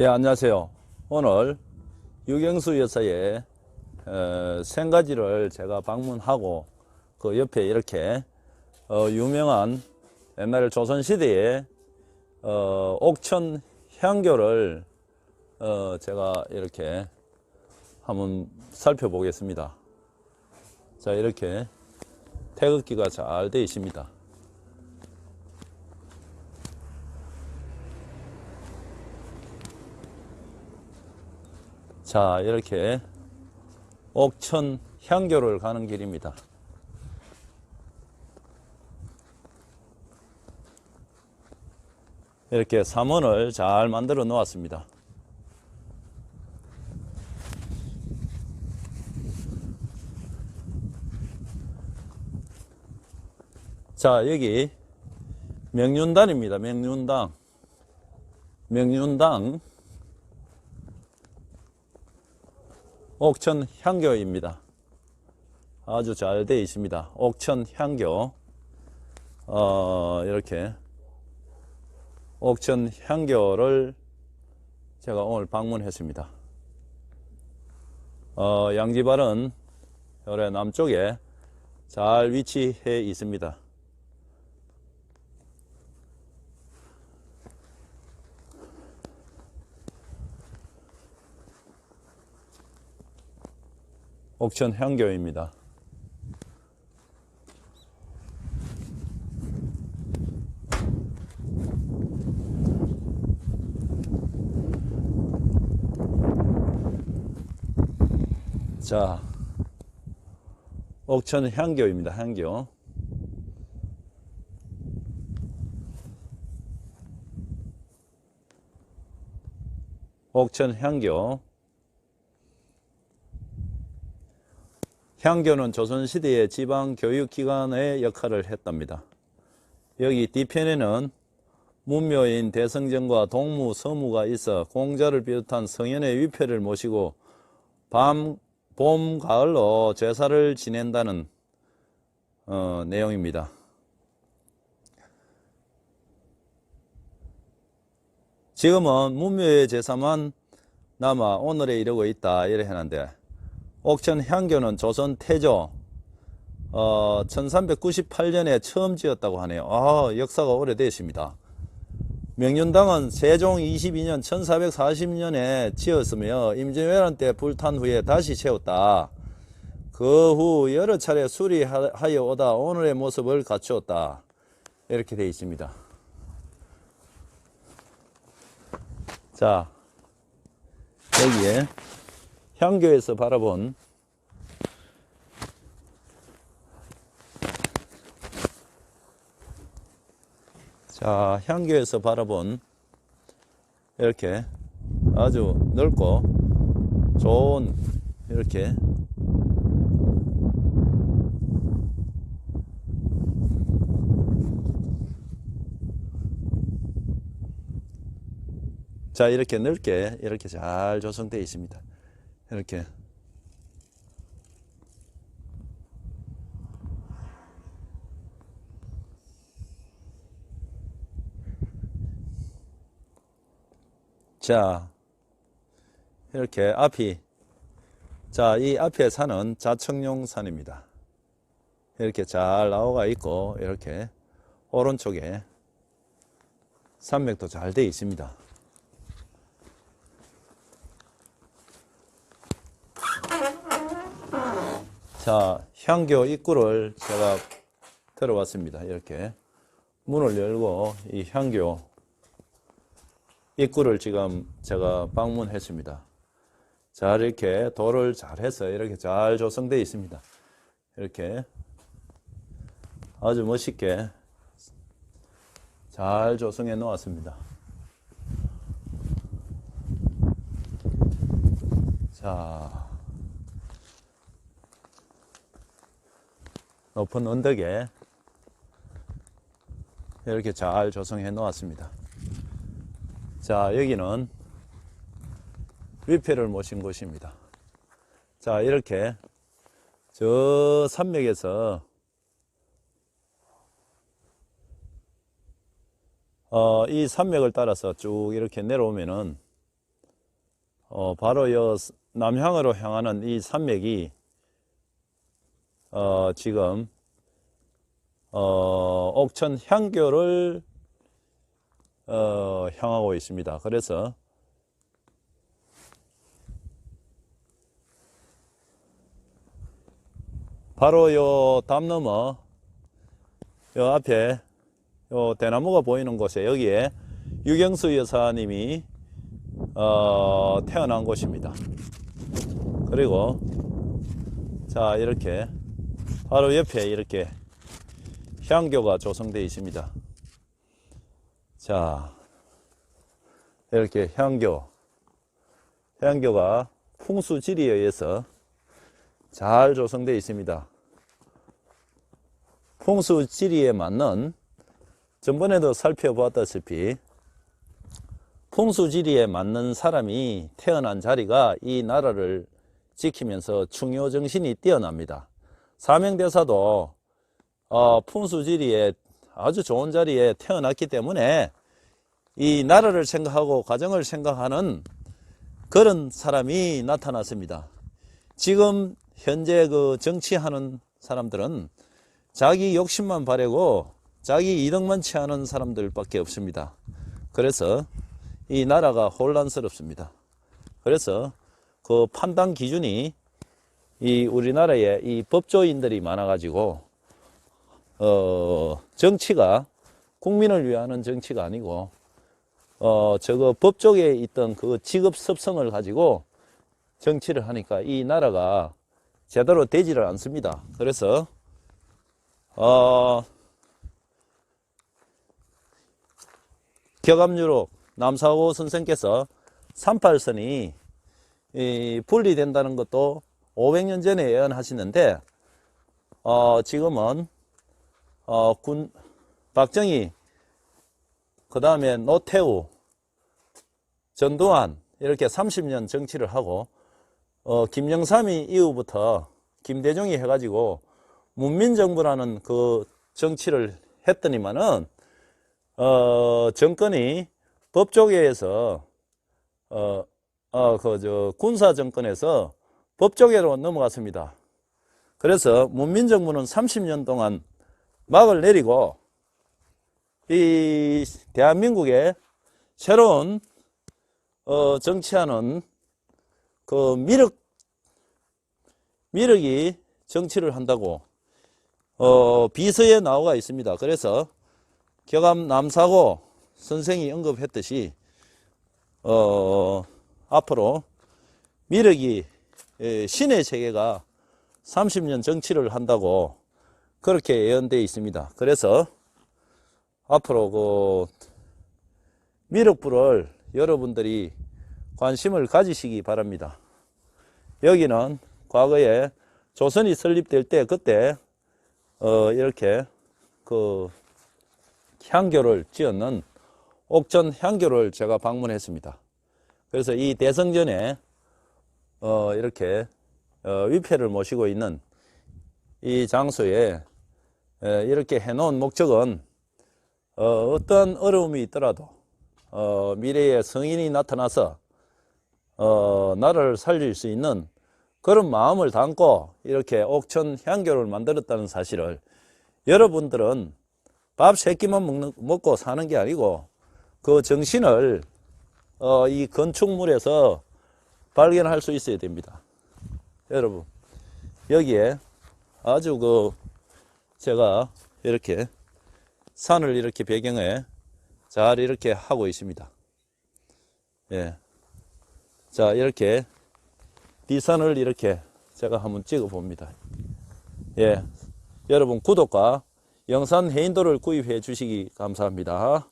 예, 안녕하세요. 오늘 유경수 여사의 어, 생가지를 제가 방문하고 그 옆에 이렇게 어, 유명한 옛날 조선시대의 어, 옥천 향교를 어, 제가 이렇게 한번 살펴보겠습니다. 자, 이렇게 태극기가 잘 되어 있습니다. 자, 이렇게 옥천 향교를 가는 길입니다. 이렇게 삼원을 잘 만들어 놓았습니다. 자, 여기 명륜단입니다. 명륜당. 명륜당. 옥천 향교입니다. 아주 잘 되어 있습니다. 옥천 향교. 어, 이렇게 옥천 향교를 제가 오늘 방문했습니다. 어, 양지발은 요래 남쪽에 잘 위치해 있습니다. 옥천 향교입니다. 자, 옥천 향교입니다. 향교. 옥천 향교. 향교는 조선시대의 지방교육기관의 역할을 했답니다. 여기 뒤편에는 문묘인 대성전과 동무, 서무가 있어 공자를 비롯한 성현의 위패를 모시고 밤, 봄, 가을로 제사를 지낸다는 어, 내용입니다. 지금은 문묘의 제사만 남아 오늘에 이르고 있다 이래 해는데 옥천 향교는 조선 태조 어, 1398년에 처음 지었다고 하네요. 아, 역사가 오래되십니다. 명륜당은 세종 22년 1440년에 지었으며 임진왜란 때 불탄 후에 다시 채웠다. 그 후 여러 차례 수리하여 오다 오늘의 모습을 갖추었다. 이렇게 되어 있습니다. 자, 여기에 향교에서 바라본 자, 향교에서 바라본 이렇게 아주 넓고 좋은 이렇게 자, 이렇게 넓게 이렇게 잘 조성되어 있습니다. 이렇게 자, 이렇게 앞이, 자, 이 앞에 산은 자청룡 산입니다. 이렇게 잘 나오가 있고, 이렇게 오른쪽에 산맥도 잘 되어 있습니다. 자, 향교 입구를 제가 들어왔습니다. 이렇게 문을 열고 이 향교 입구를 지금 제가 방문했습니다. 잘 이렇게 돌을 잘 해서 이렇게 잘 조성되어 있습니다. 이렇게 아주 멋있게 잘 조성해 놓았습니다. 자, 높은 언덕에 이렇게 잘 조성해 놓았습니다. 자, 여기는 위패를 모신 곳입니다. 자, 이렇게 저 산맥에서 어, 이 산맥을 따라서 쭉 이렇게 내려오면은 어, 바로 요 남향으로 향하는 이 산맥이 어, 지금 어, 옥천 향교를 어, 향하고 있습니다. 그래서 바로 요담 넘어 요 앞에 요 대나무가 보이는 곳에 여기에 유경수 여사님이 어, 태어난 곳입니다. 그리고 자 이렇게 바로 옆에 이렇게 향교가 조성되어 있습니다. 자 이렇게 향교 향교가 풍수지리에 의해서 잘 조성되어 있습니다. 풍수지리에 맞는 전번에도 살펴보았다시피 풍수지리에 맞는 사람이 태어난 자리가 이 나라를 지키면서 충효 정신이 뛰어납니다. 사명대사도 어, 풍수지리에 아주 좋은 자리에 태어났기 때문에 이 나라를 생각하고 가정을 생각하는 그런 사람이 나타났습니다. 지금 현재 그 정치하는 사람들은 자기 욕심만 바래고 자기 이득만 취하는 사람들밖에 없습니다. 그래서 이 나라가 혼란스럽습니다. 그래서 그 판단 기준이 이 우리나라에 이 법조인들이 많아가지고 어 정치가 국민을 위하는 정치가 아니고 어 저거 법조계에 있던 그 직업 습성을 가지고 정치를 하니까 이 나라가 제대로 되지를 않습니다. 그래서 어 격암유로 남사호 선생께서 38선이 이 분리된다는 것도 500년 전에 예언하시는데 어 지금은 어 군 박정희 그 다음에 노태우 전두환 이렇게 30년 정치를 하고 어 김영삼이 이후부터 김대중이 해가지고 문민정부라는 그 정치를 했더니만은 어 정권이 법조계에서 어, 어, 그, 저, 군사 정권에서 법조계로 넘어갔습니다. 그래서 문민정부는 30년 동안 막을 내리고, 이 대한민국의 새로운, 어, 정치하는 그 미륵, 미륵이 정치를 한다고, 어, 비서에 나오가 있습니다. 그래서 경암 남사고 선생이 언급했듯이 어, 앞으로 미륵이 예, 신의 세계가 30년 정치를 한다고 그렇게 예언되어 있습니다. 그래서 앞으로 그 미륵불을 여러분들이 관심을 가지시기 바랍니다. 여기는 과거에 조선이 설립될 때 그때 어, 이렇게 그 향교를 지었는 옥천 향교를 제가 방문했습니다. 그래서 이 대성전에 어, 이렇게 어, 위패를 모시고 있는 이 장소에 에, 이렇게 해놓은 목적은 어, 떤 어려움이 있더라도 어, 미래에 성인이 나타나서 어, 나라를 살릴 수 있는 그런 마음을 담고 이렇게 옥천 향교를 만들었다는 사실을 여러분들은 밥 세 끼만 먹는, 먹고 사는 게 아니고 그 정신을 어, 이 건축물에서 발견할 수 있어야 됩니다. 여러분 여기에 아주 그 제가 이렇게 산을 이렇게 배경에 잘 이렇게 하고 있습니다. 예. 자, 이렇게 뒷산을 이렇게 제가 한번 찍어 봅니다. 예. 여러분 구독과 영산 해인도를 구입해 주시기 감사합니다.